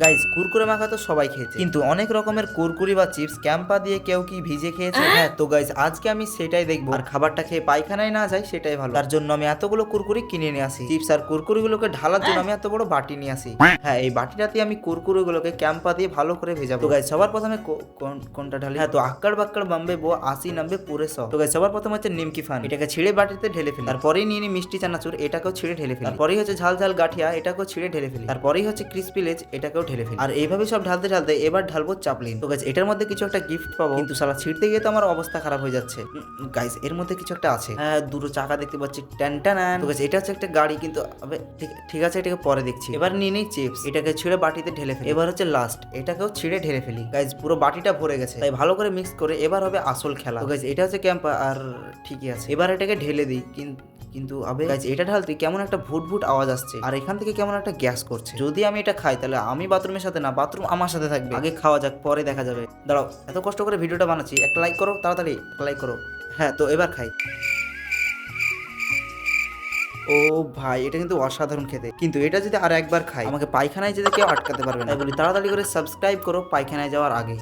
Guys Kurkure মাখা তো সবাই খেয়েছে। কিন্তু অনেক রকমের কুরকুরি বা চিপস ক্যাম্পা দিয়ে কেউ কি ভিজে খেয়েছে? হ্যাঁ তো গাইজ আজকে আমি সেটাই দেখব। আর খাবারটা খেয়ে পায়খানায় না যায় সেটাই ভালো। তার জন্য আমি এতগুলো কুরকুরি কিনে নিয়ে আসি। চিপস আর কুরকুরিগুলোকে ঢালার জন্য আমি এত বড় বাটি নিয়ে আসি। হ্যাঁ এই বাটিটাতে আমি কুরকুরিগুলোকে ক্যাম্পা দিয়ে ভালো করে ভেজাবো। তো গাইজ সবার প্রথমে কোন- কোনটা ঢালি? হ্যাঁ তো আক্কাড় বাক্কাড় বাম্বে বো আশি নাম্বে পুরে স। তো গাইজ সবার প্রথমে হচ্ছে নিমকি ফান। এটাকে ছিঁড়ে বাটিতে ঢেলে ফেলি। তারপরেই নিয়ে নিই মিষ্টি চানাচুর এটাকেও ছিঁড়ে ঢেলে ফেলি। তারপরেই হচ্ছে ঝাল ঝাল গাঠিয়া এটাকেও ছিঁড়ে ঢেলে ফেলি। তারপরেই হচ্ছে ক্রিসপি লেজ এটাকেও ঢেলে ফেলি। আর এইভাবে সব ঢালতে ঢালতে এবার ঢালবো চাপলিন। তো গাইজ এটার মধ্যে কিছু একটা গিফট পাবো। কিন্তু সালা ছিঁড়তে গিয়ে তো আমার অবস্থা খারাপ হয়ে যাচ্ছে। গাইজ এর মধ্যে কিছু একটা আছে। হ্যাঁ দুটো চাকা দেখতে পাচ্ছি ট্যান্টানান তো guys, এটা হচ্ছে একটা গাড়ি কিন্তু ঠিক- ঠিক আছে এটাকে পরে দেখছি। এবার নিয়ে নিই চিপস এটাকে ছিঁড়ে বাটিতে ঢেলে ফেলি। এবার হচ্ছে লাস্ট এটাকেও ছিঁড়ে ঢেলে ফেলি। গাইজ পুরো বাটিটা ভরে গেছে। তাই ভালো করে মিক্স করে এবার হবে আসল খেলা। তো গাইজ এটা হচ্ছে ক্যাম্পা আর ঠিকই আছে। এবার এটাকে ঢেলে দিই কিন্তু কিন্তু আবে গাইজ এটা ঢালতে কেমন একটা ভুট ভুট আওয়াজ আসছে। আর এখান থেকে কেমন একটা গ্যাস করছে। যদি আমি এটা খাই, তাহলে আমি বাথরুমের সাথে না, বাথরুম আমার সাথে থাকবে। আগে খাওয়া যাক, পরে দেখা যাবে। দাঁড়াও, এত কষ্ট করে ভিডিওটা বানাচ্ছি, একটা লাইক করো, তাড়াতাড়ি একটা লাইক করো। হ্যাঁ তো এবার খাই। ও ভাই, এটা কিন্তু অসাধারণ খেতে। কিন্তু এটা যদি আর একবার খাই, আমাকে পায়খানায় যেতে কেউ আটকাতে পারবে না। বলি, তাড়াতাড়ি করে সাবস্ক্রাইব করো, পায়খানায় যাওয়ার আগে।